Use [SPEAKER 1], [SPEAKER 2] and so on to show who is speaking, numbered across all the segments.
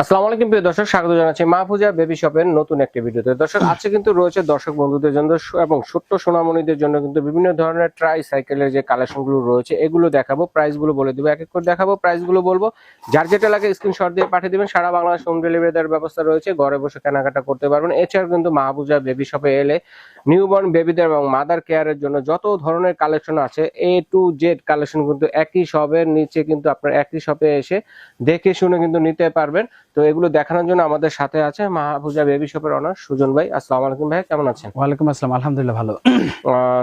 [SPEAKER 1] আসসালামু আলাইকুম প্রিয় দর্শক, স্বাগত জানাচ্ছি মাহফুজা বেবি শপের নতুন একটি ভিডিওতে। দর্শক, আজকে কিন্তু রয়েছে দর্শক বন্ধুদের জন্য এবং ছোট্ট সোনামণিদের জন্য কিন্তু বিভিন্ন ধরনের ট্রাই সাইকেলের যে কালেকশনগুলো রয়েছে, এগুলো দেখাবো প্রাইসগুলো বলে দিব, এক এক করে দেখাবো প্রাইসগুলো বলব। যার যেটা লাগে স্ক্রিনশট দিয়ে পাঠিয়ে দিবেন, সারা বাংলাদেশ হোম ডেলিভারি দেওয়ার ব্যবস্থা রয়েছে, ঘরে বসে কেনাকাটা করতে পারবেন। এছাড়াও কিন্তু মাহফুজা বেবি শপে এলে নিউবর্ন বেবিদের এবং মাদার কেয়ারের জন্য যত ধরনের কালেকশন আছে এ টু জেড কালেকশন কিন্তু একই শপের নিচে কিন্তু আপনার একই শপে এসে দেখে শুনে কিন্তু নিতে পারবেন। তো এগুলো দেখানোর জন্য আমাদের সাথে আছে মাহফুজা বেবি শপের অনার সুজন ভাই। আসসালামু আলাইকুম ভাই কেমন আছেন?
[SPEAKER 2] ওয়ালাইকুম আসসালাম আলহামদুলিল্লাহ ভালো।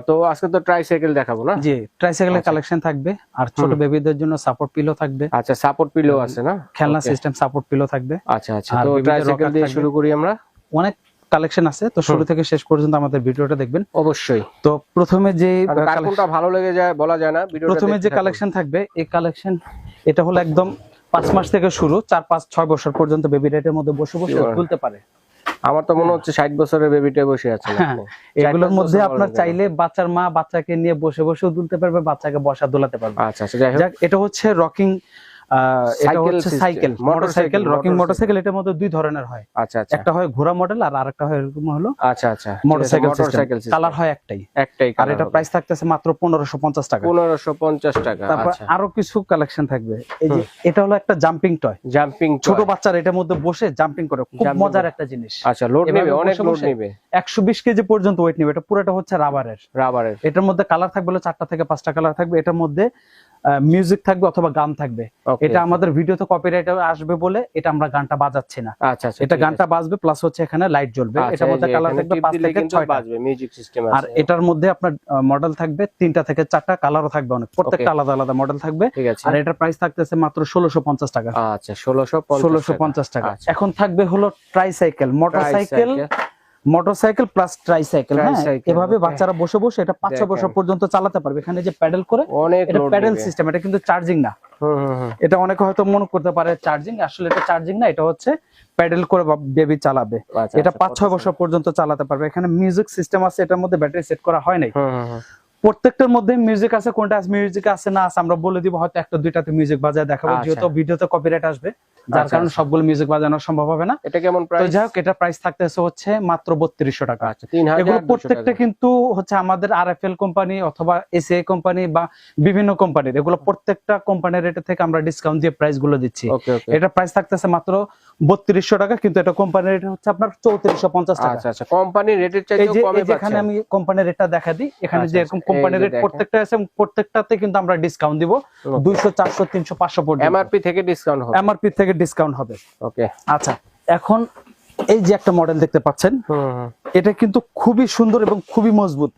[SPEAKER 1] তো আজকে তো ট্রাই সাইকেল দেখাবো না?
[SPEAKER 2] জি ট্রাইসাইকেলের
[SPEAKER 1] আচ্ছা।
[SPEAKER 2] কালেকশন থাকবে আর ছোট বেবিদের জন্য সাপোর্ট পিলো থাকবে।
[SPEAKER 1] আচ্ছা সাপোর্ট পিলো আছে না?
[SPEAKER 2] খেলনা সিস্টেম সাপোর্ট পিলো থাকবে।
[SPEAKER 1] আচ্ছা আচ্ছা। তো
[SPEAKER 2] baby
[SPEAKER 1] ট্রাই সাইকেল দিয়ে শুরু করি আমরা?
[SPEAKER 2] অনেক কালেকশন আছে তো শুরু থেকে শেষ পর্যন্ত আমাদের ভিডিওটা দেখবেন।
[SPEAKER 1] অবশ্যই।
[SPEAKER 2] তো প্রথমে যে
[SPEAKER 1] কোনটা ভালো লেগে যায় বলা যায় না
[SPEAKER 2] প্রথমে যে কালেকশন থাকবে এই কালেকশন এটা হলো একদম পাঁচ মাস থেকে শুরু চার পাঁচ ছয় বছর পর্যন্ত বেবি রেটের মধ্যে বসে বসে. তুলতে পারে।
[SPEAKER 1] আমার তো মনে হচ্ছে ষাট বছরের বেবিটা বসে আছে
[SPEAKER 2] হ্যাঁ, এগুলোর মধ্যে আপনার চাইলে বাচ্চার মা বাচ্চাকে নিয়ে বসে বসেও দুলতে পারবে বাচ্চাকে বসা দোলাতে পারবে।
[SPEAKER 1] আচ্ছা আচ্ছা
[SPEAKER 2] এটা হচ্ছে রকিং এটা হচ্ছে
[SPEAKER 1] system,
[SPEAKER 2] cycle
[SPEAKER 1] motorcycle,
[SPEAKER 2] motorcycle rocking motorcycle এটার মধ্যে দুই ধরনের হয়।
[SPEAKER 1] আচ্ছা আচ্ছা।
[SPEAKER 2] একটা হয় ঘোড়া মডেল আর আরেকটা হয় এরকম হলো
[SPEAKER 1] আচ্ছা আচ্ছা।
[SPEAKER 2] মোটরসাইকেল
[SPEAKER 1] মোটরসাইকেল
[SPEAKER 2] কালার হয় একটাই।
[SPEAKER 1] একটাই
[SPEAKER 2] আর এটা প্রাইস থাকতেছে মাত্র পনেরোশো পঞ্চাশ টাকা।
[SPEAKER 1] পনেরোশো পঞ্চাশ টাকা
[SPEAKER 2] তারপর আরও কিছু কালেকশন থাকবে। এই যে এটা হলো একটা জাম্পিং টয়
[SPEAKER 1] জাম্পিং
[SPEAKER 2] ছোট বাচ্চারা এটার মধ্যে বসে জাম্পিং করে খুব মজার একটা জিনিস।
[SPEAKER 1] আচ্ছা লোড নেবে অনেক লোড নেবে।
[SPEAKER 2] একশো বিশ কেজি পর্যন্ত ওয়েট নেবে। এটা পুরোটা হচ্ছে রাবারের
[SPEAKER 1] রাবারের
[SPEAKER 2] এটার মধ্যে কালার থাকবে হলো চারটা থেকে পাঁচটা কালার থাকবে। এটার মধ্যে মিউজিক থাকবে অথবা গান থাকবে। এটা আমাদের ভিডিওতে কপিরাইট আসবে বলে এটা আমরা গানটা বাজাচ্ছি না।
[SPEAKER 1] আচ্ছা আচ্ছা
[SPEAKER 2] এটা গানটা বাজবে প্লাস হচ্ছে এখানে লাইট জ্বলবে।
[SPEAKER 1] আচ্ছা,
[SPEAKER 2] এটার মধ্যে কালার থাকবে পাঁচ থেকে ছয়টা।
[SPEAKER 1] বাজবে মিউজিক সিস্টেম
[SPEAKER 2] আর এটার মধ্যে আপনার মডেল থাকবে তিনটা থেকে চারটা কালারও থাকবে অনেক। প্রত্যেকটা আলাদা আলাদা মডেল থাকবে।
[SPEAKER 1] আছে।
[SPEAKER 2] আর এটার প্রাইস থাকতেছে মাত্র ষোলোশো পঞ্চাশ টাকা।
[SPEAKER 1] আচ্ছা ষোলোশো
[SPEAKER 2] ষোলোশো পঞ্চাশ টাকা। এখন থাকবে হলো tricycle motorcycle motorcycle plus tricycle হ্যাঁ? এভাবে বাচ্চারা বসে বসে এটা পাঁচ ছ বছর পর্যন্ত চালাতে পারবে। এখানে যে প্যাডেল করে এটা প্যাডেল সিস্টেম এটা কিন্তু চার্জিং না। এটা অনেকে হয়তো মনে করতে পারে চার্জিং আসলে এটা চার্জিং না এটা হচ্ছে প্যাডেল করে বেবি চালাবে।
[SPEAKER 1] আচ্ছা,
[SPEAKER 2] এটা
[SPEAKER 1] আচ্ছা,
[SPEAKER 2] পাঁচ ছয় বছর পর্যন্ত চালাতে পারবে। এখানে মিউজিক সিস্টেম আছে এটার মধ্যে ব্যাটারি সেট করা হয় নাই। প্রত্যেকটার মধ্যে মিউজিক আছে কোনটা মিউজিক আছে না আছে আমরা বলে দিব হয়তো একটা দুইটাতে মিউজিক বাজায় দেখাবো
[SPEAKER 1] আচ্ছা।
[SPEAKER 2] যেহেতু ভিডিওতে কপিরাইট আসবে। যার
[SPEAKER 1] আচ্ছা,
[SPEAKER 2] কারণে
[SPEAKER 1] আচ্ছা।
[SPEAKER 2] সবগুলো মিউজিক বাজানো সম্ভব হবে না।
[SPEAKER 1] এটা কেমন প্রাইস
[SPEAKER 2] যাই হোক এটা প্রাইস থাকতেছে হচ্ছে মাত্র বত্রিশশো টাকা।
[SPEAKER 1] আচ্ছা
[SPEAKER 2] এগুলো প্রত্যেকটা কিন্তু হচ্ছে আমাদের আর এফ এল কোম্পানি অথবা এসিআই কোম্পানি বা বিভিন্ন কোম্পানির এগুলো প্রত্যেকটা কোম্পানির রেট থেকে আমরা ডিসকাউন্ট দিয়ে প্রাইসগুলো দিচ্ছি। এটা প্রাইস থাকতেছে মাত্র বত্রিশশো টাকা কিন্তু এটা কোম্পানির রেট হচ্ছে আপনার চৌত্রিশশো পঞ্চাশ টাকা।
[SPEAKER 1] আচ্ছা আচ্ছা কোম্পানি রেটের
[SPEAKER 2] যে
[SPEAKER 1] কমে
[SPEAKER 2] এই যেখানে আমি কোম্পানির রেটটা দেখা দিই এখানে যে এরকম কোম্পানির রেট প্রত্যেকটা আছে প্রত্যেকটাতে কিন্তু আমরা ডিসকাউন্ট দিব দুইশো চারশো তিনশো পাঁচশো পর্যন্ত।
[SPEAKER 1] এমআরপি থেকে ডিসকাউন্ট হবে।
[SPEAKER 2] এমআরপি থেকে ডিসকাউন্ট হবে।
[SPEAKER 1] ওকে
[SPEAKER 2] আচ্ছা এখন এই যে একটা মডেল দেখতে পাচ্ছেন এটা কিন্তু খুবই সুন্দর এবং খুবই মজবুত।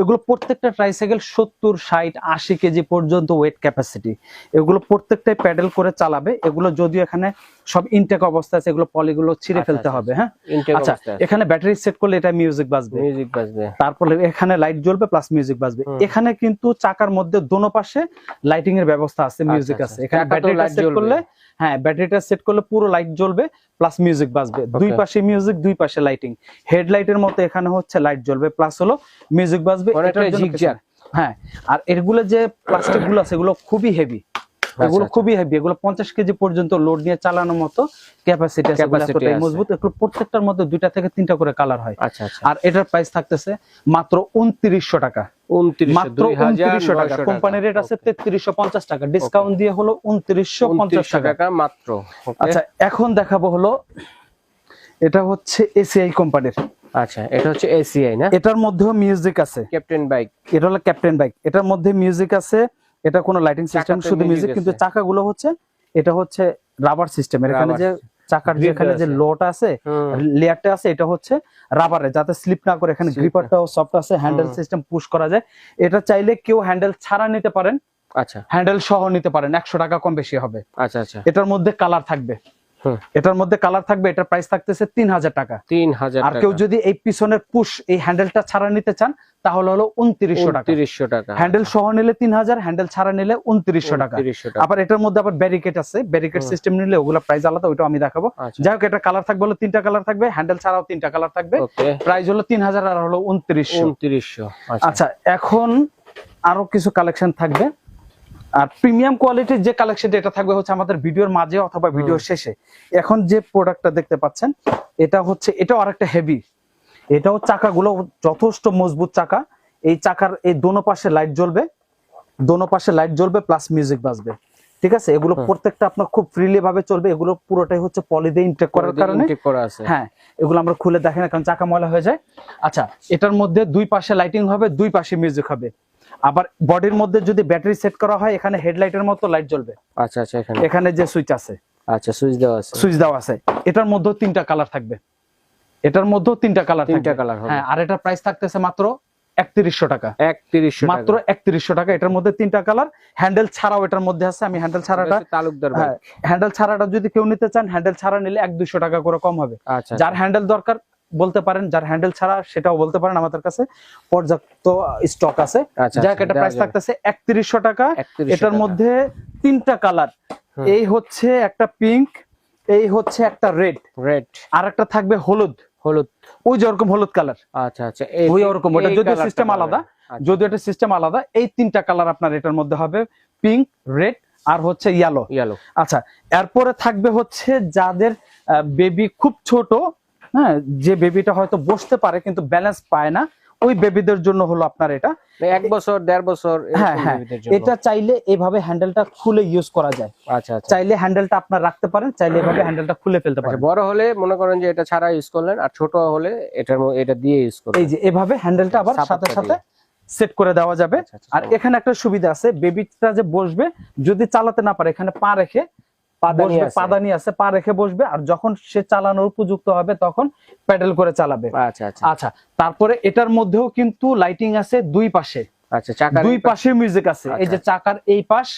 [SPEAKER 2] এগুলো প্রত্যেকটা ট্রাইসাইকেল সত্তর ষাট আশি কেজি পর্যন্ত ওয়েট ক্যাপাসিটি এগুলো প্রত্যেকটাই প্যাডেল করে চালাবে। এগুলো যদিও এখানে সব ইনটেক অবস্থা আছে এগুলো পলিগুলো ছিঁড়ে
[SPEAKER 1] আচ্ছা,
[SPEAKER 2] ফেলতে
[SPEAKER 1] আচ্ছা,
[SPEAKER 2] হবে হ্যাঁ? আচ্ছা। এখানে ব্যাটারি সেট করলে এটা মিউজিক বাজবে।
[SPEAKER 1] মিউজিক বাজবে।
[SPEAKER 2] তারপরে এখানে লাইট জ্বলবে প্লাস মিউজিক বাজবে। এখানে কিন্তু চাকার মধ্যে দোনো পাশে লাইটিং এর ব্যবস্থা আছে মিউজিক
[SPEAKER 1] আচ্ছা,
[SPEAKER 2] আছে। এখানে
[SPEAKER 1] light
[SPEAKER 2] সেট। করলে হ্যাঁ ব্যাটারিটা সেট করলে পুরো লাইট জ্বলবে প্লাস মিউজিক বাজবে। দুই পাশে মিউজিক দুই পাশে লাইটিং হেডলাইটের মতো এখানে হচ্ছে লাইট জ্বলবে প্লাস হলো মিউজিক বাজবে হ্যাঁ আর এগুলো যে প্লাস্টিকগুলো আছে এগুলো খুবই হেভি এগুলো
[SPEAKER 1] আচ্ছা।
[SPEAKER 2] খুবই হেভি এগুলো পঞ্চাশ কেজি পর্যন্ত লোড নিয়ে চালানোর মতো ক্যাপাসিটি আছে এতটাই মজবুত। এগুলো প্রত্যেকটার মধ্যে দুইটা থেকে তিনটা করে কালার হয়।
[SPEAKER 1] আচ্ছা আচ্ছা।
[SPEAKER 2] আর এটার প্রাইস থাকতেছে মাত্র উনত্রিশশো টাকা।
[SPEAKER 1] উনত্রিশ
[SPEAKER 2] মাত্র উনত্রিশশো টাকা। কোম্পানির রেট আছে তেত্রিশশো পঞ্চাশ টাকা। ডিসকাউন্ট দিয়ে হলো উনত্রিশশো পঞ্চাশ টাকা।
[SPEAKER 1] টাকা মাত্র।
[SPEAKER 2] আচ্ছা এখন দেখাবো হলো এটা হচ্ছে এসিআই কোম্পানির
[SPEAKER 1] আচ্ছা এটা হচ্ছে এসিআই না?
[SPEAKER 2] এটার মধ্যেও মিউজিক আছে।
[SPEAKER 1] ক্যাপ্টেন বাইক
[SPEAKER 2] এটা হলো ক্যাপ্টেন বাইক এটার মধ্যে মিউজিক আছে এটা কোনো লাইটিং সিস্টেম শুধু মিউজিক কিন্তু চাকাগুলো হচ্ছে এটা হচ্ছে রাবার সিস্টেম এখানে যে চাকার যেখানে যে। লোটা আছে লেয়ারটা আছে এটা হচ্ছে রাবারে যাতে স্লিপ না করে এখানে গ্রিপারটাও সফট আছে হ্যান্ডেল সিস্টেম পুশ করা যায়। এটা চাইলে কেউ হ্যান্ডেল ছাড়া নিতে পারেন।
[SPEAKER 1] আচ্ছা।
[SPEAKER 2] হ্যান্ডেল সহ নিতে পারেন একশো টাকা কম বেশি হবে।
[SPEAKER 1] আচ্ছা আচ্ছা।
[SPEAKER 2] এটার মধ্যে কালার থাকবে। এটার মধ্যে কালার থাকবে এটার প্রাইস থাকতেছে তিন হাজার টাকা।
[SPEAKER 1] তিন হাজার
[SPEAKER 2] আর কেউ যদি এই পিছনের পুশ এই হ্যান্ডেলটা ছাড়া নিতে চান তাহলে হলো উনত্রিশশো টাকা।
[SPEAKER 1] উনত্রিশশো টাকা।
[SPEAKER 2] হ্যান্ডেল সহ নিলে তিন হাজার হ্যান্ডেল ছাড়া নিলে উনত্রিশশো টাকা। আবার এটার মধ্যে আবার ব্যারিকেড আছে। ব্যারিকেড সিস্টেম নিলে ওগুলো প্রাইস আলাদা ওইটা আমি দেখাবো।
[SPEAKER 1] আচ্ছা।
[SPEAKER 2] যাই হোক এটা কালার থাকবে হলো তিনটা কালার থাকবে হ্যান্ডেল ছাড়াও তিনটা কালার থাকবে। প্রাইস হলো তিন হাজার আর হলো উনত্রিশশো।
[SPEAKER 1] উনত্রিশশো আচ্ছা।
[SPEAKER 2] আচ্ছা এখন আরও কিছু কালেকশন থাকবে। প্রিমিয়াম কোয়ালিটির যে কালেকশন এটা থাকবে হচ্ছে আমাদের ভিডিওর মাঝে অথবা ভিডিওর শেষে। এখন যে প্রোডাক্টটা দেখতে পাচ্ছেন এটা হচ্ছে এটাও আরেকটা হেভি এটাও চাকাগুলো যথেষ্ট মজবুত চাকা। এই চাকার এই দোনো পাশে লাইট জ্বলবে। দোনো পাশে লাইট জ্বলবে প্লাস মিউজিক বাজবে। ঠিক আছে? এগুলো প্রত্যেকটা আপনার খুব ফ্রিলি ভাবে চলবে। এগুলো পুরোটাই হচ্ছে পলি দিয়ে ইনটেক করার কারণে।
[SPEAKER 1] Intake করা আছে।
[SPEAKER 2] হ্যাঁ এগুলো আমরা খুলে দেখেন কারণ চাকা ময়লা হয়ে যায়। আচ্ছা এটার মধ্যে দুই পাশে লাইটিং হবে দুই পাশে মিউজিক হবে। আবার বডির মধ্যে যদি ব্যাটারি সেট করা হয় এখানে হেডলাইটের মতো লাইট জ্বলবে।
[SPEAKER 1] আচ্ছা আচ্ছা এখানে।
[SPEAKER 2] এখানে যে সুইচ আছে।
[SPEAKER 1] আচ্ছা সুইচ দেওয়া আছে।
[SPEAKER 2] সুইচ দেওয়া আছে। এটার মধ্যেও তিনটা কালার থাকবে। এটার মধ্যেও তিনটা কালার
[SPEAKER 1] তিনটা কালার
[SPEAKER 2] হ্যাঁ আর এটার প্রাইস থাকতেছে মাত্র একত্রিশশো টাকা।
[SPEAKER 1] একত্রিশশো
[SPEAKER 2] মাত্র একত্রিশশো টাকা। এটার মধ্যে তিনটা কালার হ্যান্ডেল ছাড়াও এটার মধ্যে আছে। আমি হ্যান্ডেল ছাড়াটা
[SPEAKER 1] তালুকদার
[SPEAKER 2] হ্যাঁ হ্যান্ডেল ছাড়াটা যদি কেউ নিতে চান হ্যান্ডেল ছাড়া নিলে এক দুইশো টাকা করে কম হবে।
[SPEAKER 1] আচ্ছা
[SPEAKER 2] যার হ্যান্ডেল দরকার বলতে পারেন যার হ্যান্ডেল ছাড়া সেটাও বলতে পারেন আমাদের কাছে। পর্যাপ্ত স্টক আছে।
[SPEAKER 1] আচ্ছা,
[SPEAKER 2] যাক
[SPEAKER 1] আচ্ছা,
[SPEAKER 2] এটা প্রাইস থাকতেছে একত্রিশশো টাকা। এটার মধ্যে তিনটা কালার এই হচ্ছে একটা পিঙ্ক এই হচ্ছে একটা রেড
[SPEAKER 1] রেড
[SPEAKER 2] আর একটা থাকবে হলুদ।
[SPEAKER 1] হলুদ।
[SPEAKER 2] ওই যে ওরকম হলুদ কালার
[SPEAKER 1] আচ্ছা আচ্ছা এই
[SPEAKER 2] ওই ওরকম ওটা যদিও সিস্টেম আলাদা
[SPEAKER 1] আচ্ছা,
[SPEAKER 2] যদিও এটা সিস্টেম আলাদা এই তিনটা কালার আপনার এটার মধ্যে হবে পিঙ্ক রেড আর হচ্ছে ইয়েলো
[SPEAKER 1] ইয়েলো
[SPEAKER 2] আচ্ছা এরপরে থাকবে হচ্ছে যাদের বেবি খুব ছোট হ্যাঁ যে বেবিটা হয়তো বসতে পারে কিন্তু ব্যালেন্স পায় না ওই বেবিদের জন্য হলো আপনার এটা।
[SPEAKER 1] এক বছর দেড় বছর
[SPEAKER 2] হ্যাঁ হ্যাঁ এটা চাইলে এভাবে হ্যান্ডেলটা খুলে ইউজ করা যায়।
[SPEAKER 1] আচ্ছা আচ্ছা।
[SPEAKER 2] চাইলে হ্যান্ডেলটা আপনার রাখতে পারেন চাইলে এভাবে হ্যান্ডেলটা খুলে ফেলতে
[SPEAKER 1] আচ্ছা,
[SPEAKER 2] পারেন।
[SPEAKER 1] বড় হলে মনে করেন যে এটা ছাড়া ইউজ করলেন আর ছোট হলে এটার এটা দিয়ে ইউজ করবেন
[SPEAKER 2] এই যে এভাবে হ্যান্ডেলটা আবার সাথে সাথে সেট করে দেওয়া যাবে।
[SPEAKER 1] আচ্ছা,
[SPEAKER 2] আর এখানে একটা সুবিধা আছে বেবিটা যে বসবে যদি চালাতে না পারে এখানে পা রেখে
[SPEAKER 1] পাদানি আছে।
[SPEAKER 2] পা রেখে বসবে আর যখন সে চালানোর উপযুক্ত হবে তখন প্যাডেল করে চালাবে
[SPEAKER 1] আচ্ছা আচ্ছা
[SPEAKER 2] আচ্ছা তারপরে এটার মধ্যেও কিন্তু লাইটিং আছে দুই পাশে
[SPEAKER 1] আচ্ছা চাকার
[SPEAKER 2] দুই
[SPEAKER 1] পাশে
[SPEAKER 2] মিউজিক আছে এই যে
[SPEAKER 1] আচ্ছা।
[SPEAKER 2] চাকার এই পাশ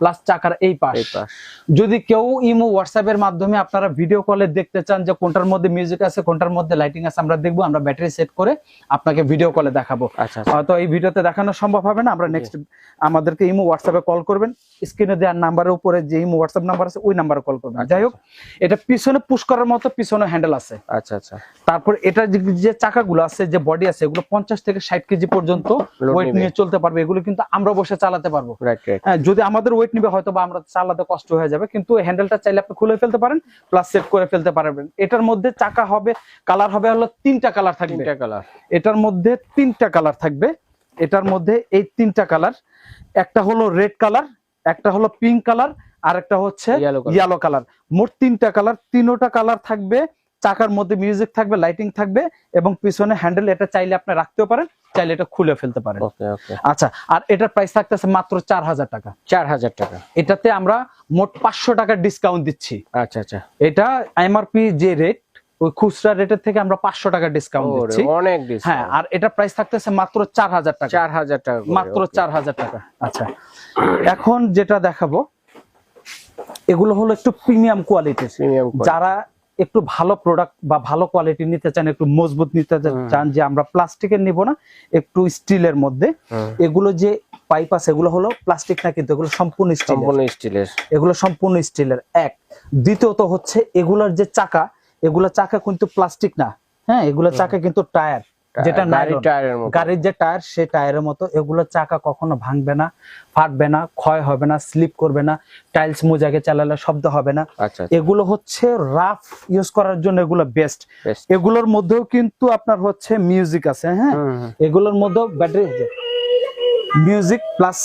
[SPEAKER 2] প্লাস চাকার এই পাশ। যদি কেউ ইমো হোয়াটসঅ্যাপ এর মাধ্যমে আপনারা ভিডিও কলে দেখতে চান যে কোনটার মধ্যে মিউজিক আছে কোনটার মধ্যে লাইটিং আছে আমরা দেখব আমরা ব্যাটারি সেট করে আপনাকে ভিডিও কলে দেখাবো।
[SPEAKER 1] আচ্ছা আচ্ছা।
[SPEAKER 2] হয়তো এই ভিডিওতে দেখানো সম্ভব হবে না আমরা নেক্সট আমাদেরকে ইমো হোয়াটসঅ্যাপে কল করবেন। স্ক্রিনে দেওয়ার নাম্বারের উপরে যে ইমো হোয়াটসঅ্যাপ নাম্বার আছে ওই নাম্বারে কল করবেন। যাই হোক এটা পিছনে পুশ করার মতো পিছনে হ্যান্ডেল আছে।
[SPEAKER 1] আচ্ছা আচ্ছা।
[SPEAKER 2] তারপর এটা যে- চাকাগুলো আছে যে বডি আছে এগুলো পঞ্চাশ থেকে ষাট কেজি পর্যন্ত ওয়েট নিয়ে চলতে পারবে এগুলো কিন্তু আমরা বসে চালাতে পারব।
[SPEAKER 1] রাইট রাইট
[SPEAKER 2] হ্যাঁ যদি আমাদের ওয়েট নিবে হয়তো বা আমরা চালাতে কষ্ট হয়ে যাবে কিন্তু হ্যান্ডেলটা চাইলে আপনি খুলে ফেলতে পারেন প্লাস সেট করে ফেলতে পারবেন। এটার মধ্যে চাকা হবে কালার হবে হলো তিনটা কালার থাকবে।
[SPEAKER 1] তিনটা কালার
[SPEAKER 2] এটার মধ্যে তিনটা কালার থাকবে। এটার মধ্যে এই তিনটা কালার একটা হলো রেড কালার একটা হলো পিঙ্ক কালার আর একটা হচ্ছে ইয়েলো কালার মোট তিনটা কালার তিনোটা কালার থাকবে চাকার মধ্যে মিউজিক থাকবে লাইটিং থাকবে এবং পিছনে হ্যান্ডেল এটা চাইলে আপনি রাখতেও পারেন চাইলে এটা খুলে ফেলতে পারেন। আচ্ছা আর এটার প্রাইস থাকতেছে মাত্র চার হাজার টাকা।
[SPEAKER 1] চার হাজার টাকা।
[SPEAKER 2] এটাতে আমরা মোট পাঁচশো টাকা ডিসকাউন্ট দিচ্ছি।
[SPEAKER 1] আচ্ছা আচ্ছা।
[SPEAKER 2] এটা এমআরপি যে রেট ওই খুচরা রেটের থেকে আমরা পাঁচশো টাকা ডিসকাউন্ট দিচ্ছি।
[SPEAKER 1] অনেক
[SPEAKER 2] হ্যাঁ আর এটা প্রাইস থাকতেছে মাত্র চার হাজার টাকা।
[SPEAKER 1] চার হাজার টাকা
[SPEAKER 2] মাত্র. চার হাজার টাকা আচ্ছা। এখন যেটা দেখাবো এগুলো হলো একটু প্রিমিয়াম কোয়ালিটির যারা একটু ভালো প্রোডাক্ট বা ভালো কোয়ালিটি নিতে চান একটু মজবুত নিতে চান যে আমরা প্লাস্টিকের নিব না একটু স্টিলের মধ্যে। এগুলো যে পাইপ আছে এগুলো হলো প্লাস্টিক না কিন্তু এগুলো সম্পূর্ণ স্টিল
[SPEAKER 1] সম্পূর্ণ স্টিলের।
[SPEAKER 2] এগুলো সম্পূর্ণ স্টিলের। এক। দ্বিতীয়ত হচ্ছে এগুলোর যে চাকা এগুলো চাকা কিন্তু প্লাস্টিক না। হ্যাঁ এগুলো চাকা কিন্তু টায়ার যেটা
[SPEAKER 1] গাড়ির টায়ারের মতো।
[SPEAKER 2] গাড়ির যে টায়ার সে টায়ারের মতো এগুলো চাকা কখনো ভাঙবে না ফাটবে না ক্ষয় হবে না স্লিপ করবে না টাইলস মোজাকে চালালে শব্দ হবে না।
[SPEAKER 1] আচ্ছা আচ্ছা।
[SPEAKER 2] এগুলো হচ্ছে রাফ ইউজ করার জন্য এগুলো বেস্ট এগুলোর মধ্যেও কিন্তু আপনার হচ্ছে মিউজিক আছে হ্যাঁ। এগুলোর মধ্যেও ব্যাটারি মিউজিক প্লাস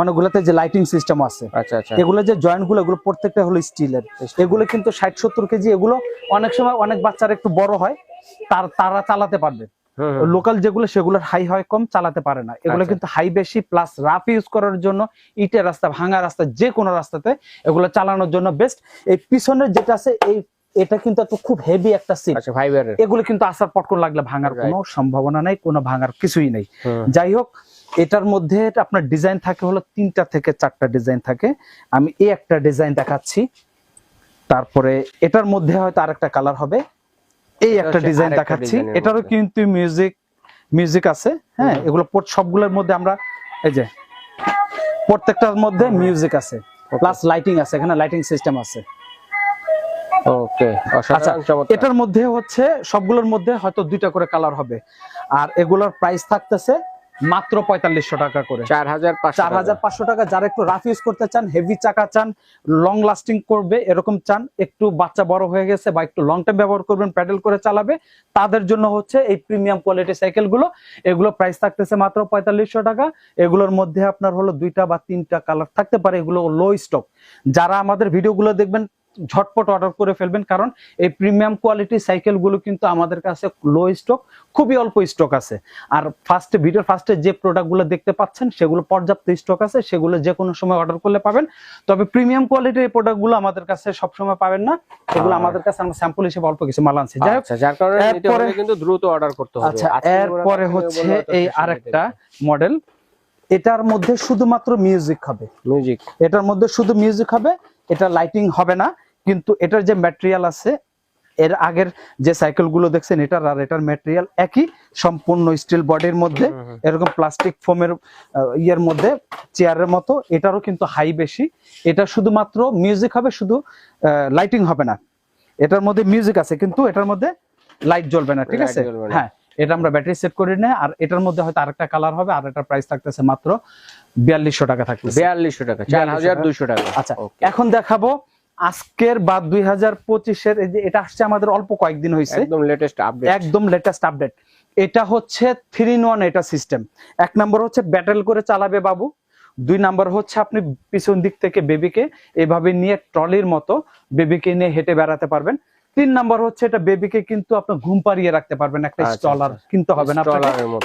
[SPEAKER 2] অনেকগুলোতে যে লাইটিং সিস্টেম আছে
[SPEAKER 1] আচ্ছা
[SPEAKER 2] এগুলো যে জয়েন্টগুলো এগুলো প্রত্যেকটা হলো স্টিলের এগুলো কিন্তু ষাট সত্তর কেজি এগুলো অনেক সময় অনেক বাচ্চারা একটু বড় হয় তার তারা চালাতে পারবে। লোকাল যেগুলো সেগুলোর হাই হয় কম চালাতে পারে না। এগুলো
[SPEAKER 1] আচ্ছা।
[SPEAKER 2] কিন্তু হাই বেশি প্লাস রাফ ইউজ করার জন্য ইটের রাস্তা ভাঙা রাস্তা যে কোনো রাস্তাতে এগুলো চালানোর জন্য বেস্ট এই পিছনের যেটা আছে এই এটা কিন্তু একটু খুব হেভি একটা সিট
[SPEAKER 1] আচ্ছা ফাইবারের
[SPEAKER 2] এগুলো কিন্তু আসার পটকন লাগলে ভাঙার কোনো সম্ভাবনা নাই কোনো ভাঙার কিছুই নেই। যাই হোক এটার মধ্যে আপনার ডিজাইন থাকে হলো তিনটা থেকে চারটা ডিজাইন থাকে। আমি এই একটা ডিজাইন দেখাচ্ছি। তারপরে এটার মধ্যে হয়তো আরেকটা কালার হবে। এই একটা ডিজাইন দেখাচ্ছি। এটারও কিন্তু মিউজিক মিউজিক আছে হ্যাঁ? এগুলো সবগুলোর মধ্যে আমরা এই যে প্রত্যেকটার মধ্যে মিউজিক আছে। প্লাস লাইটিং আছে এখানে লাইটিং সিস্টেম আছে।
[SPEAKER 1] ওকে
[SPEAKER 2] আচ্ছা এটার মধ্যে হচ্ছে সবগুলোর মধ্যে হয়তো দুইটা করে কালার হবে। আর এগুলোর প্রাইস থাকতেছে মাত্র পঁয়তাল্লিশশো টাকা করে।
[SPEAKER 1] চার হাজার পাঁচশো
[SPEAKER 2] চার হাজার পাঁচশো টাকা যারা একটু রাফ ইউজ করতে চান হেভি চাকা চান লং লাস্টিং করবে এরকম চান একটু বাচ্চা বড় হয়ে গেছে বা একটু লং টাইম ব্যবহার করবেন প্যাডেল করে চালাবে তাদের জন্য হচ্ছে এই প্রিমিয়াম কোয়ালিটি সাইকেলগুলো। এগুলো প্রাইস থাকতেছে মাত্র পঁয়তাল্লিশশো টাকা। এগুলোর মধ্যে আপনার হলো দুইটা বা তিনটা কালার থাকতে পারে এগুলো লো স্টক যারা আমাদের ভিডিওগুলো দেখবেন ঝটপট অর্ডার করে ফেলবেন কারণ এই প্রিমিয়াম কোয়ালিটি সাইকেলগুলো কিন্তু আমাদের কাছে লো স্টক খুবই অল্প স্টক আছে। আর ফার্স্টে ভিডিওর ফার্স্টে যে প্রোডাক্টগুলো দেখতে পাচ্ছেন সেগুলো পর্যাপ্ত স্টক আছে সেগুলো যে কোনো সময় অর্ডার করলে পাবেন। তবে প্রিমিয়াম কোয়ালিটির এই প্রোডাক্টগুলো আমাদের কাছে সবসময় পাবেন না। এগুলো
[SPEAKER 1] আর-
[SPEAKER 2] আমাদের কাছে আমরা স্যাম্পল হিসেবে অল্প কিছু মাল আনছি। যাই হোক
[SPEAKER 1] আচ্ছা যার কারণে কিন্তু দ্রুত অর্ডার করতে হবে।
[SPEAKER 2] আচ্ছা এরপরে হচ্ছে এই আরেকটা মডেল এটার মধ্যে শুধুমাত্র মিউজিক হবে।
[SPEAKER 1] মিউজিক
[SPEAKER 2] এটার মধ্যে শুধু মিউজিক হবে এটা লাইটিং হবে না। কিন্তু এটার যে ম্যাটেরিয়াল আছে এর আগের যে সাইকেলগুলো দেখছেন এটার আর এটার ম্যাটেরিয়াল একই সম্পূর্ণ স্টিল বডির মধ্যে। এরকম প্লাস্টিক ফোমের ইয়ের মধ্যে চেয়ারের মতো এটারও কিন্তু হাই বেশি। এটা শুধুমাত্র মিউজিক হবে শুধু লাইটিং হবে না। এটার মধ্যে মিউজিক আছে কিন্তু এটার মধ্যে লাইট জ্বলবে না ঠিক আছে? হ্যাঁ এটা আমরা ব্যাটারি সেট করে নেই আর এটার মধ্যে হয়তো আরেকটা কালার হবে আর এটার প্রাইস থাকতেছে মাত্র বিয়াল্লিশশো টাকা থাকতেছে।
[SPEAKER 1] বিয়াল্লিশশো টাকা চার হাজার দুইশো টাকা।
[SPEAKER 2] আচ্ছা এখন দেখাবো আজকের বা দুই হাজার পঁচিশের এটা আসছে আমাদের অল্প কয়েকদিন হয়েছে
[SPEAKER 1] একদম লেটেস্ট আপডেট
[SPEAKER 2] একদম লেটেস্ট আপডেট এটা হচ্ছে থ্রি ইন ওয়ান এটা সিস্টেম এক নম্বর হচ্ছে ব্যাটেল করে চালাবে বাবু। দুই নাম্বার হচ্ছে আপনি পিছন দিক থেকে বেবিকে এভাবে নিয়ে ট্রলির মতো বেবিকে নিয়ে হেঁটে বেড়াতে পারবেন। তিন নাম্বার হচ্ছে এটা বেবিকে কিন্তু আপনি ঘুম পাড়িয়ে রাখতে পারবেন একটা
[SPEAKER 1] আচ্ছা,
[SPEAKER 2] স্টলার
[SPEAKER 1] আচ্ছা।
[SPEAKER 2] কিনতে হবে না।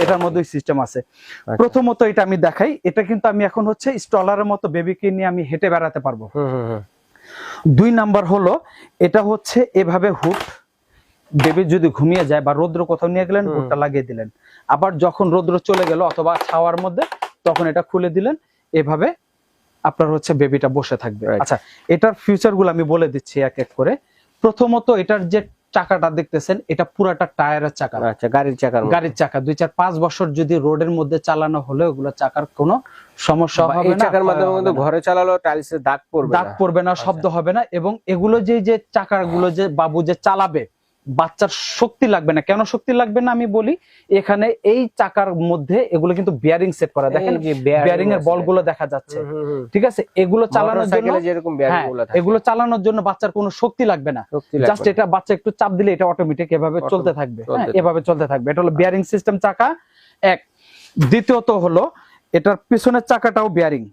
[SPEAKER 2] এটার মধ্যে সিস্টেম আছে।
[SPEAKER 1] আচ্ছা।
[SPEAKER 2] প্রথমত এটা আমি দেখাই। এটা কিন্তু আমি এখন হচ্ছে স্টলারের মতো বেবিকে নিয়ে আমি হেঁটে বেড়াতে পারব।
[SPEAKER 1] হুম হুম হুম।
[SPEAKER 2] দুই নাম্বার হলো এটা হচ্ছে এভাবে হুট বেবি যদি ঘুমিয়ে যায় বা রৌদ্র কোথাও নিয়ে গেলেন হুটটা লাগিয়ে দিলেন। আবার যখন রৌদ্র চলে গেল অথবা ছাওয়ার মধ্যে তখন এটা খুলে দিলেন এভাবে আপনার হচ্ছে বেবিটা বসে থাকবে। আচ্ছা এটার ফিউচারগুলো আমি বলে দিচ্ছি এক এক করে। প্রথমত এটার যে চাকাটা দেখতেছেন এটা পুরাটা টায়ারের চাকা।
[SPEAKER 1] আচ্ছা গাড়ির চাকা
[SPEAKER 2] গাড়ির চাকা। দুই চার পাঁচ বছর যদি রোডের মধ্যে চালানো হলে ওগুলো চাকার কোনো সমস্যা হবে
[SPEAKER 1] এই
[SPEAKER 2] না
[SPEAKER 1] চাকার মাধ্যমে ঘরে চালালো টাইলসে দাগ পড়বে
[SPEAKER 2] দাগ। পড়বে না শব্দ হবে না। এবং এগুলো যে যে চাকাগুলো যে বাবু যে চালাবে বাচ্চার শক্তি লাগবে না। কেন শক্তি লাগবে না আমি বলি এখানে এই চাকার মধ্যে এগুলো কিন্তু বিয়ারিং সেট করা। দেখেন বিয়ারিং এর। বলগুলো দেখা যাচ্ছে। ঠিক আছে? এগুলো চালানোর জন্য
[SPEAKER 1] যেরকম
[SPEAKER 2] হ্যাঁ,
[SPEAKER 1] গুলো থাকে।
[SPEAKER 2] এগুলো চালানোর জন্য বাচ্চার কোনো শক্তি লাগবে না। জাস্ট এটা বাচ্চা একটু চাপ দিলে এটা অটোমেটিক এভাবে চলতে থাকবে। হ্যাঁ,
[SPEAKER 1] থাকবে।
[SPEAKER 2] এভাবে চলতে থাকবে। এটা হলো বিয়ারিং সিস্টেম চাকা। এক। দ্বিতীয়ত হলো এটার পিছনের চাকাটাও বিয়ারিং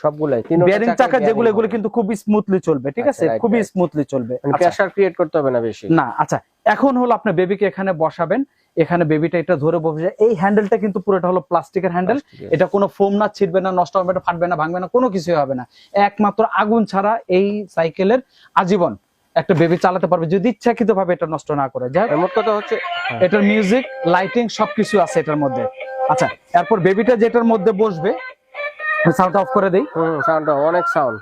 [SPEAKER 1] সবগুলাই তিনটা
[SPEAKER 2] চাকা যেগুলো এগুলো কিন্তু খুবই স্মুথলি চলবে ঠিক আছে? খুবই স্মুথলি চলবে।
[SPEAKER 1] প্রেসার ক্রিয়েট করতে হবে না বেশি?
[SPEAKER 2] না আচ্ছা এখন হলো আপনি বেবিকে এখানে বসাবেন এখানে বেবিটা এটা ধরে বসে এই হ্যান্ডেলটা কিন্তু পুরোটা হলো প্লাস্টিকের হ্যান্ডেল এটা কোনো ফোম না ছিটবে না নষ্ট হবে না ফাটবে না ভাঙবে না কোনো কিছুই হবে না। একমাত্র আগুন ছাড়া এই সাইকেলের আজীবন একটা বেবি চালাতে পারবে যদি ইচ্ছাকৃত ভাবে এটা নষ্ট না করে। যাই
[SPEAKER 1] মোট কথা হচ্ছে
[SPEAKER 2] এটার মিউজিক লাইটিং সবকিছু আছে এটার মধ্যে। আচ্ছা এরপর বেবিটা যেটার মধ্যে বসবে সাউন্ড অফ করে দেই?
[SPEAKER 1] হুম সাউন্ডটা অনেক সাউন্ড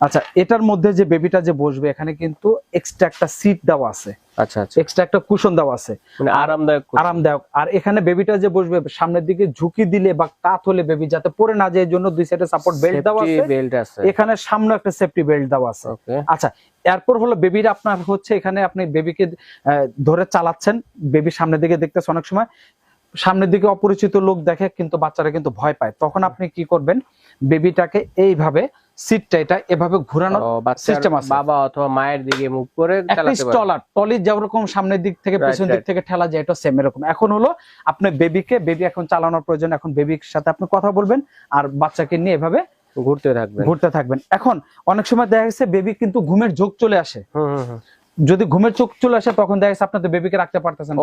[SPEAKER 2] আচ্ছা এটার মধ্যে যে বেবিটা যে বসবে এখানে কিন্তু এক্সট্রা একটা সিট দেওয়া আছে।
[SPEAKER 1] আচ্ছা আচ্ছা।
[SPEAKER 2] এক্সট্রা একটা কুশন দেওয়া আছে।
[SPEAKER 1] মানে আরামদায়ক
[SPEAKER 2] আরামদায়ক। আর এখানে বেবিটা যে বসবে সামনের দিকে ঝুঁকি দিলে বা কাত হলে বেবি যাতে পড়ে না যায় এর জন্য দুই সাইডে সাপোর্ট বেল্ট দেওয়া আছে।
[SPEAKER 1] belt আছে।
[SPEAKER 2] এখানে সামনে একটা সেফটি বেল্ট দেওয়া আছে।
[SPEAKER 1] ওকে
[SPEAKER 2] আচ্ছা এরপর হলো বেবির আপনার হচ্ছে এখানে আপনি বেবিকে ধরে চালাচ্ছেন। বেবি সামনের দিকে দেখতেছে অনেক সময়। সামনের দিকে অপরিচিত লোক দেখে কিন্তু বাচ্চারা কিন্তু ভয় পায়। তখন আপনি কি করবেন? বেবিটাকে এইভাবে সিটটা এটা এভাবে ঘোরানো system আছে।
[SPEAKER 1] বাবা অথবা মায়ের দিকে মুখ করে চালাতে
[SPEAKER 2] টলি যেরকম সামনের দিক থেকে পেছন দিক থেকে ঠেলা যায় এটা সেম এরকম। এখন হলো আপনি বেবিকে বেবি এখন চালানোর প্রয়োজন এখন বেবির সাথে আপনি কথা বলবেন আর বাচ্চাকে নিয়ে এভাবে
[SPEAKER 1] ঘুরতে থাকবে
[SPEAKER 2] ঘুরতে থাকবেন। এখন অনেক সময় দেখা গেছে বেবি কিন্তু ঘুমের ঝোঁক চলে আসে। যদি ঘুমের চোখ চলে আসে তখন দেখা গেছে আপনাদের বেবিকে রাখতে পারতেছেন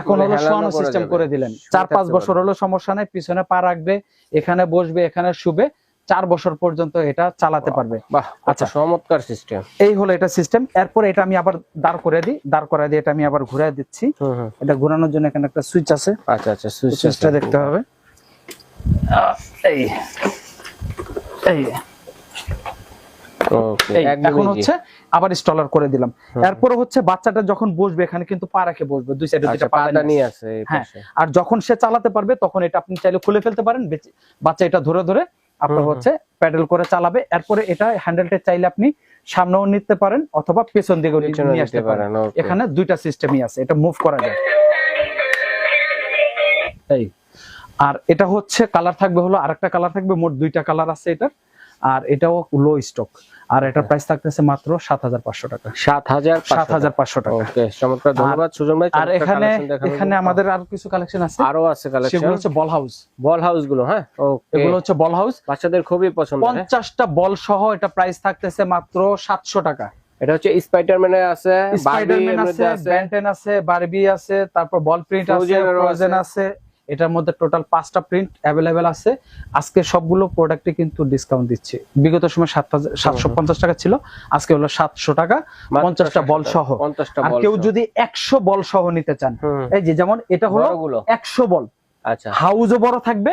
[SPEAKER 2] এখন
[SPEAKER 1] মানে
[SPEAKER 2] হলো শোয়ানো সিস্টেম করে দিলেন। চার পাঁচ বছর হলো সমস্যা নাই পিছনে পা রাখবে এখানে বসবে এখানে শুবে চার বছর পর্যন্ত এটা চালাতে পারবে। আচ্ছা।
[SPEAKER 1] চমৎকার সিস্টেম
[SPEAKER 2] এই হলো এটা সিস্টেম এরপর এটা আমি আবার দাঁড় করে দিই দাঁড় করে দিয়ে এটা আমি আবার ঘুরে দিচ্ছি। এটা ঘোরানোর জন্য এখানে একটা সুইচ আছে।
[SPEAKER 1] আচ্ছা আচ্ছা সুইচ
[SPEAKER 2] সুইচটা দেখতে হবে। এই এই, এখন হচ্ছে আবার স্টলার করে দিলাম। এরপরে হচ্ছে বাচ্চাটা যখন বসবে এখানে কিন্তু পা রেখে বসবে দুই সাইডে
[SPEAKER 1] আচ্ছা
[SPEAKER 2] দুইটা পাতা নিয়ে।
[SPEAKER 1] আছে
[SPEAKER 2] হ্যাঁ আর যখন সে চালাতে পারবে তখন এটা আপনি চাইলে খুলে ফেলতে পারেন বাচ্চা এটা ধরে ধরে আপনার। হচ্ছে প্যাডেল করে চালাবে। এরপরে এটা হ্যান্ডেলটা চাইলে আপনি সামনেও নিতে পারেন অথবা পেছন দিকেও নিয়ে আসতে পারেন।
[SPEAKER 1] পারেন,
[SPEAKER 2] এখানে দুইটা সিস্টেমই আছে এটা মুভ করা যায়। এই আর এটা হচ্ছে কালার থাকবে হলো আরেকটা কালার থাকবে মোট দুইটা কালার আছে এটার। আর এটাও লো স্টক আর এটার প্রাইস থাকতেছে মাত্র সাত হাজার পাঁচশো টাকা।
[SPEAKER 1] সাত হাজার
[SPEAKER 2] সাত হাজার পাঁচশো টাকা।
[SPEAKER 1] চমৎকার ধন্যবাদ সুজন ভাই
[SPEAKER 2] আর এখানে এখানে আমাদের আর কিছু কালেকশন আছে।
[SPEAKER 1] আরও আছে কালেকশন
[SPEAKER 2] সেগুলো হচ্ছে বল হাউস
[SPEAKER 1] বল হাউসগুলো হ্যাঁ?
[SPEAKER 2] এগুলো হচ্ছে বল হাউস
[SPEAKER 1] বাচ্চাদের খুবই পছন্দ হ্যাঁ?
[SPEAKER 2] পঞ্চাশটা বল সহ এটা প্রাইস থাকতেছে মাত্র সাতশো টাকা।
[SPEAKER 1] এটা হচ্ছে স্পাইডারম্যানে আছে
[SPEAKER 2] স্পাইডারম্যান আছে ব্যান্টেন আছে। বারবি আছে তারপর বল প্রিন্ট আছে ফ্রোজেন আছে। এটার মধ্যে টোটাল পাঁচটা প্রিন্ট অ্যাভেলেবেল আছে। আজকে সবগুলো প্রোডাক্টে কিন্তু ডিসকাউন্ট দিচ্ছে। বিগত সময় সাত সাতশো পঞ্চাশ টাকা ছিল আজকে হলো সাতশো টাকা পঞ্চাশটা বল
[SPEAKER 1] 700
[SPEAKER 2] সহ। আর কেউ যদি একশো বল সহ নিতে চান এই যে যেমন এটা হলো একশো বল।
[SPEAKER 1] আচ্ছা।
[SPEAKER 2] হাউজও বড় থাকবে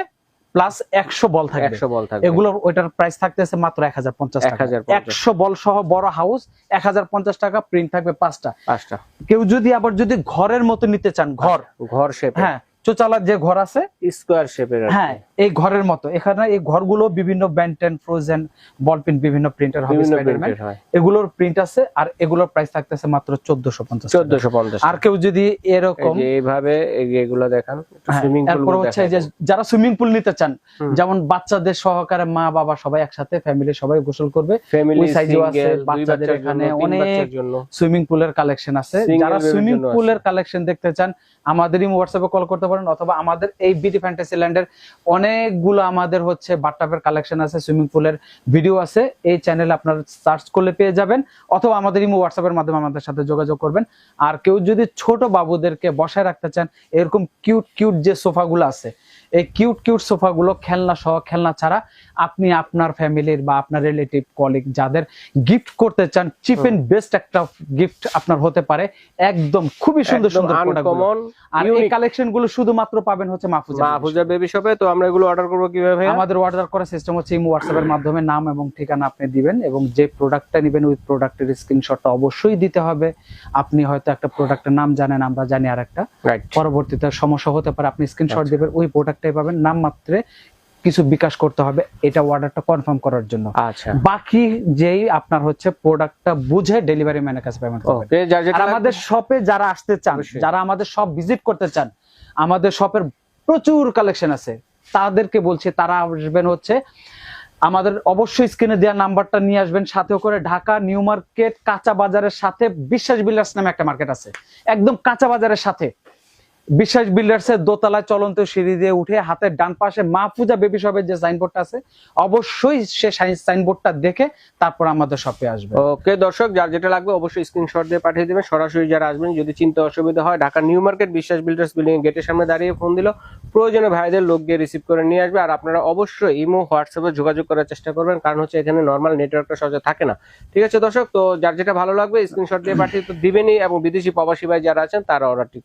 [SPEAKER 2] প্লাস একশো বল থাকবে।
[SPEAKER 1] একশো বল থাকবে।
[SPEAKER 2] এগুলোর ওইটার প্রাইস থাকতেছে মাত্র এক হাজার পঞ্চাশ টাকা।
[SPEAKER 1] 1050
[SPEAKER 2] একশো বল সহ বড় হাউস এক হাজার পঞ্চাশ টাকা প্রিন্ট থাকবে পাঁচটা।
[SPEAKER 1] পাঁচটা।
[SPEAKER 2] কেউ যদি আবার যদি ঘরের মতো নিতে চান ঘর।
[SPEAKER 1] ঘর শেপ
[SPEAKER 2] হ্যাঁ চোচালার যে ঘর আছে
[SPEAKER 1] স্কোয়ার শেপের
[SPEAKER 2] হ্যাঁ এই ঘরের মতো। এখানে এই ঘরগুলো বিভিন্ন ব্যান্টেন ফ্রোজেন বল প্রিন্ট বিভিন্ন প্রিন্টার হবে এগুলোর প্রিন্ট আছে আর এগুলোর প্রাইস থাকতেছে মাত্র চোদ্দশো পঞ্চাশ
[SPEAKER 1] চোদ্দশো পঞ্চাশ
[SPEAKER 2] আর কেউ যদি এরকম
[SPEAKER 1] এইভাবে এগুলো দেখান
[SPEAKER 2] হ্যাঁ,
[SPEAKER 1] সুইমিং পুল
[SPEAKER 2] এরপর হচ্ছে যে যারা সুইমিং পুল নিতে চান যেমন বাচ্চাদের সহকারে মা বাবা সবাই একসাথে ফ্যামিলি সবাই গোসল করবে।
[SPEAKER 1] ফ্যামিলি
[SPEAKER 2] size আছে, বাচ্চাদের এখানে অনেক সুইমিং পুলের কালেকশন আছে। যারা সুইমিং। পুলের কালেকশন দেখতে চান আমাদেরই হোয়াটসঅ্যাপে কল করতে পারেন অথবা আমাদের এই বিটি ফ্যান্টাসি ল্যান্ডের অনেকগুলো আমাদের হচ্ছে বাটটাপের কালেকশন আছে সুইমিং পুলের ভিডিও আছে। এই চ্যানেলে আপনারা সার্চ করলে পেয়ে যাবেন। অথবা আমাদের ইমো হোয়াটসঅ্যাপের মাধ্যমে আমাদের সাথে যোগাযোগ করবেন। আর কেউ যদি ছোট বাবুদেরকে বসায় রাখতে চান, এরকম কিউট কিউট যে সোফাগুলো আছে, এই কিউট কিউট সোফাগুলো খেলনা সহ, খেলনা ছাড়া আপনি আপনার ফ্যামিলির বা আপনার রিলেটিভ কলিগ যাদের গিফট করতে চান চিপ এন্ড বেস্ট একটা গিফট আপনার হতে পারে। একদম খুবই সুন্দর সুন্দর আর এই কালেকশনগুলো শুধুমাত্র পাবেন হচ্ছে মাহফুজা
[SPEAKER 1] মাহফুজা বেবি শপে তো আমরা এগুলো অর্ডার করব কীভাবে?
[SPEAKER 2] আমাদের অর্ডার করার সিস্টেম হচ্ছে ইমো হোয়াটসঅ্যাপের মাধ্যমে নাম এবং ঠিকানা আপনি দিবেন এবং যে প্রোডাক্টটা নেবেন ওই প্রোডাক্টের স্ক্রিনশটটা অবশ্যই দিতে হবে। আপনি হয়তো একটা প্রোডাক্টের নাম জানেন আমরা জানি আর একটা পরবর্তীতে সমস্যা হতে পারে আপনি স্ক্রিনশট দিবেন ওই প্রোডাক্টটাই পাবেন। নাম মাত্রে কিছু বিকাশ করতে হবে এটা অর্ডারটা কনফার্ম করার জন্য।
[SPEAKER 1] আচ্ছা।
[SPEAKER 2] বাকি যেই আপনার হচ্ছে প্রোডাক্টটা বুঝে ডেলিভারি ম্যানের কাছে পেমেন্ট করবেন। আমাদের শপে যারা আসতে চান যারা আমাদের শপ ভিজিট করতে চান আমাদের শপের প্রচুর কালেকশন আছে। তাদেরকে বলছি তারা আসবেন হচ্ছে আমাদের অবশ্যই স্ক্রিনে দেওয়া নাম্বারটা নিয়ে আসবেন সাথেও করে ঢাকা নিউ মার্কেট কাঁচা বাজারের সাথে বিশ্বাস বিলাস নামে একটা মার্কেট আছে। একদম কাঁচা বাজারের সাথে। বিশ্বাস বিল্ডার্স এর দোতলায় চলন্ত সিঁড়ি দিয়ে উঠে হাতের ডান পাশে মা পূজা বেবি শপের যে সাইনবোর্ডটা আছে, অবশ্যই সে সাইনবোর্ডটা দেখে তারপর আমাদের শপে আসবে।
[SPEAKER 1] ওকে, দর্শক, যার যেটা লাগবে অবশ্যই স্ক্রিনশট দিয়ে পাঠিয়ে দিবেন সরাসরি যারা আসবেন, যদি চিন্তা অসুবিধা হয়, Dhaka new market, Biswas builders building গেটের সামনে দাঁড়িয়ে ফোন দিল। প্রয়োজনে ভাইদের লোক গিয়ে রিসিভ করে নিয়ে আসবে। আর আপনারা অবশ্যই ইমো, হোয়াটসঅ্যাপে যোগাযোগ করার চেষ্টা করবেন। কারণ হচ্ছে এখানে নর্মাল নেটওয়ার্কটা সহজে থাকে না। ঠিক আছে, দর্শক, তো যার যেটা ভালো লাগবে স্ক্রিনশট দিয়ে পাঠিয়ে তো দিবেনই। এবং বিদেশি প্রবাসী ভাই যারা আছেন, তারা অর্ডারটি